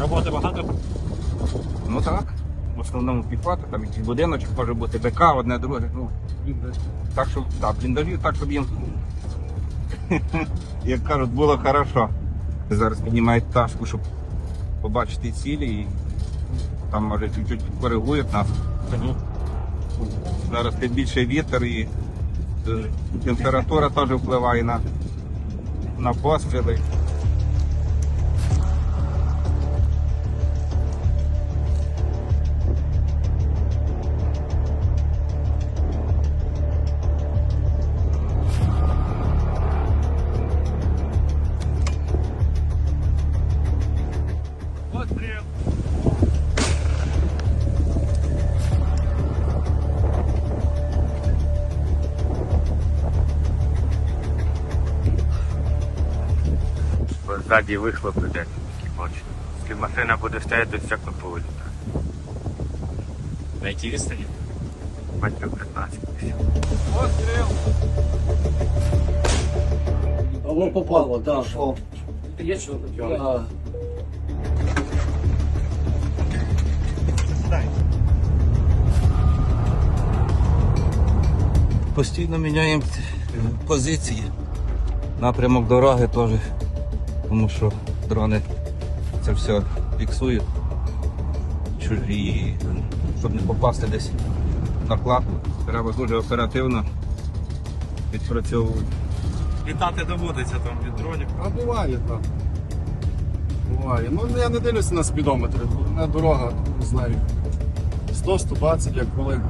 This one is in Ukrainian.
Роботи багато? Ну так. В основному піхота, там якийсь будиночок може бути БК, одне друге. Ну, так, щоб, так, бліндажі, так, щоб їм, як кажуть, було хорошо. Зараз піднімають ташку, щоб побачити цілі і там може чуть-чуть коригують нас. Зараз тим більше вітер і е, температура теж впливає на, на постріли. Постріл. Ззаді вихлоп іде, бачу. Якщо машина буде стояти, то всяко повилітає. На якій відстані? Метрів 15. Постріл! Воно попало, так. Є що Постійно міняємо позиції. Напрямок дороги теж, тому що дрони це все фіксують. Чужі, щоб не попасти десь на кладку. Треба дуже оперативно відпрацьовувати. Літати доводиться там від дронів. А буває так. Буває. Ну я не дивлюся на спідометри. На дорога, не знаю. 100-120, як коли